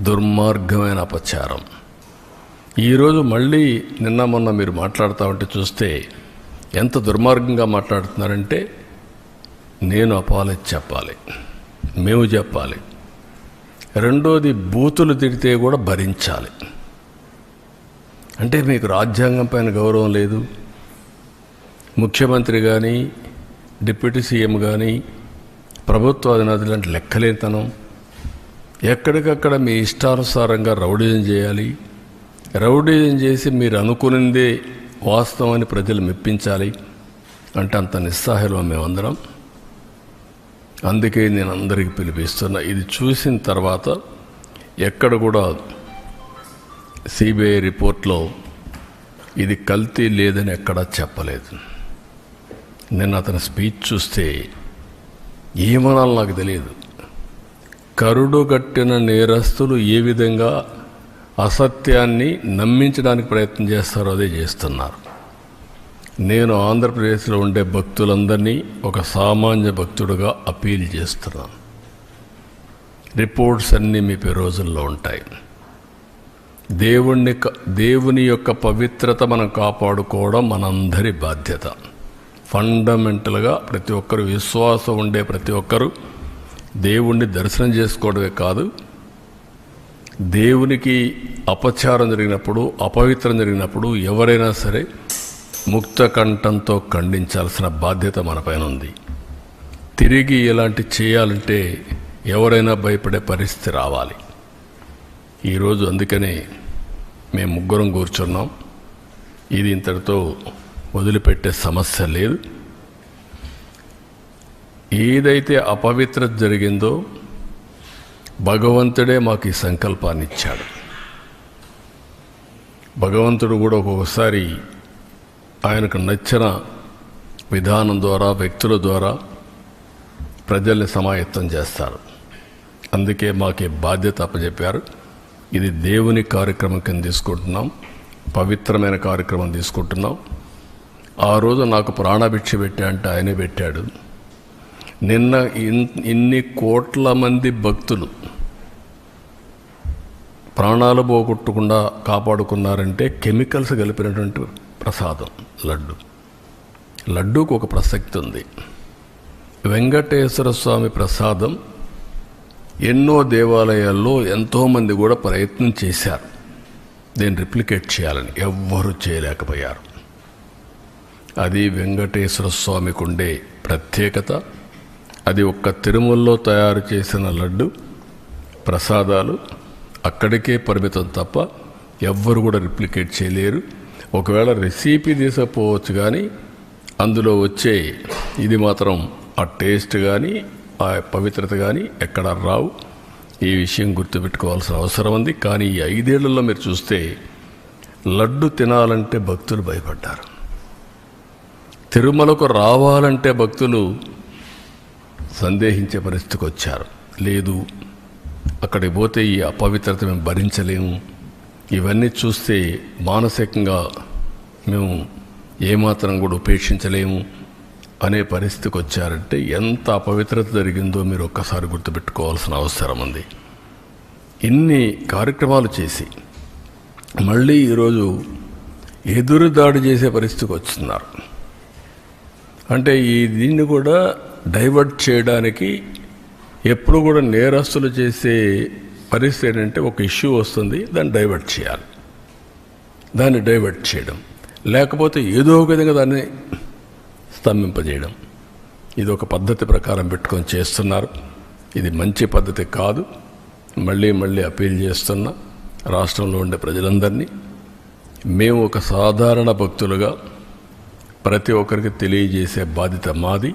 దుర్మార్గమైన అపచారం. ఈరోజు మళ్ళీ నిన్న మొన్న మీరు మాట్లాడుతూ ఉంటే చూస్తే ఎంత దుర్మార్గంగా మాట్లాడుతున్నారంటే నేను అపాలజీ చెప్పాలి మేము చెప్పాలి. రెండోది బూతులు తిడితే కూడా భరించాలి. అంటే మీకు రాజ్యాంగం పైన గౌరవం లేదు. ముఖ్యమంత్రి కానీ డిప్యూటీ సీఎం కానీ ప్రభుత్వ అధినేతలు అంటే లెక్కలేతనం ఎక్కడికక్కడ మీ ఇష్టానుసారంగా రౌడీజం చేయాలి. రౌడీజం చేసి మీరు అనుకునిందే వాస్తవం అని ప్రజలు మెప్పించాలి. అంటే అంత నిస్సాహలో మేమందరం. అందుకే నేను అందరికీ పిలిపిస్తున్నా. ఇది చూసిన తర్వాత ఎక్కడ కూడా సిబిఐ రిపోర్ట్లో ఇది కల్తీ లేదని ఎక్కడా చెప్పలేదు. నిన్న అతని స్పీచ్ చూస్తే ఏమనాలో నాకు తెలియదు. కరుడు కట్టిన నేరస్తులు ఏ విధంగా అసత్యాన్ని నమ్మించడానికి ప్రయత్నం చేస్తారో అదే చేస్తున్నారు. నేను ఆంధ్రప్రదేశ్లో ఉండే భక్తులందరినీ ఒక సామాన్య భక్తుడుగా అపీల్ చేస్తున్నాను. రిపోర్ట్స్ అన్నీ మీ రోజుల్లో ఉంటాయి. దేవుణ్ణి దేవుని యొక్క పవిత్రత మనం కాపాడుకోవడం మనందరి బాధ్యత. ఫండమెంటల్గా ప్రతి ఒక్కరు విశ్వాసం ఉండే ప్రతి ఒక్కరూ దేవుణ్ణి దర్శనం చేసుకోవడమే కాదు దేవునికి అపచారం జరిగినప్పుడు అపవిత్రం జరిగినప్పుడు ఎవరైనా సరే ముక్త కంఠంతో ఖండించాల్సిన బాధ్యత మనపైన ఉంది. తిరిగి ఇలాంటి చేయాలంటే ఎవరైనా భయపడే పరిస్థితి రావాలి. ఈరోజు అందుకనే మేము ముగ్గురం కూర్చున్నాం. ఇది ఇంతటితో వదిలిపెట్టే సమస్య లేదు. ఏదైతే అపవిత్రత జరిగిందో భగవంతుడే మాకు ఈ సంకల్పాన్ని ఇచ్చాడు. భగవంతుడు కూడా ఒక్కొక్కసారి ఆయనకు నచ్చిన విధానం ద్వారా వ్యక్తుల ద్వారా ప్రజల్ని సమాయత్తం చేస్తారు. అందుకే మాకు బాధ్యత అప్పచెప్పారు ఇది దేవుని కార్యక్రమం కింద తీసుకుంటున్నాం. పవిత్రమైన కార్యక్రమం తీసుకుంటున్నాం. ఆ రోజు నాకు ప్రాణభిక్ష పెట్టా అంటే ఆయనే పెట్టాడు. నిన్న ఇన్- ఇన్ని కోట్ల మంది భక్తులు ప్రాణాలు పోగొట్టకుండా కాపాడుకున్నారంటే కెమికల్స్ కలిపినటువంటి ప్రసాదం లడ్డు. లడ్డూకు ఒక ప్రసక్తి ఉంది. వెంకటేశ్వర స్వామి ప్రసాదం ఎన్నో దేవాలయాల్లో ఎంతోమంది కూడా ప్రయత్నం చేశారు. దీన్ని రిప్లికేట్ చేయాలని ఎవ్వరూ చేయలేకపోయారు. అది వెంకటేశ్వర స్వామికి ఉండే ప్రత్యేకత. అది ఒక్క తిరుమలలో తయారు చేసిన లడ్డు ప్రసాదాలు అక్కడికే పరిమితం తప్ప ఎవ్వరు కూడా రిప్లికేట్ చేయలేరు. ఒకవేళ రెసిపీ తీసుకపోవచ్చు కానీ అందులో వచ్చే ఇది మాత్రం ఆ టేస్ట్ కానీ ఆ పవిత్రత కానీ ఎక్కడ రావు. ఈ విషయం గుర్తుపెట్టుకోవాల్సిన అవసరం ఉంది. కానీ ఈ ఐదేళ్ళలో మీరు చూస్తే లడ్డు తినాలంటే భక్తులు భయపడ్డారు. తిరుమలకు రావాలంటే భక్తులు సందేహించే పరిస్థితికి వచ్చారు. లేదు అక్కడికి పోతే ఈ అపవిత్రత మేము భరించలేము. ఇవన్నీ చూస్తే మానసికంగా మేము ఏమాత్రం కూడా ఉపేక్షించలేము అనే పరిస్థితికి వచ్చారంటే ఎంత అపవిత్రత జరిగిందో మీరు ఒక్కసారి గుర్తుపెట్టుకోవాల్సిన అవసరం ఉంది. ఇన్ని కార్యక్రమాలు చేసి మళ్ళీ ఈరోజు ఎదురు దాడి చేసే పరిస్థితికి వస్తున్నారు. అంటే ఈ దీన్ని కూడా డైవర్ట్ చేయడానికి ఎప్పుడు కూడా నేరస్తులు చేసే పరిస్థితి ఏంటంటే ఒక ఇష్యూ వస్తుంది దాన్ని డైవర్ట్ చేయాలి. దాన్ని డైవర్ట్ చేయడం. లేకపోతే ఏదో ఒక విధంగా దాన్ని స్తంభింపజేయడం. ఇది ఒక పద్ధతి ప్రకారం పెట్టుకొని చేస్తున్నారు. ఇది మంచి పద్ధతి కాదు. మళ్ళీ మళ్ళీ అపీల్ చేస్తున్నా రాష్ట్రంలో ఉండే ప్రజలందరినీ మేము ఒక సాధారణ భక్తులుగా ప్రతి ఒక్కరికి తెలియజేసే బాధ్యత మాది.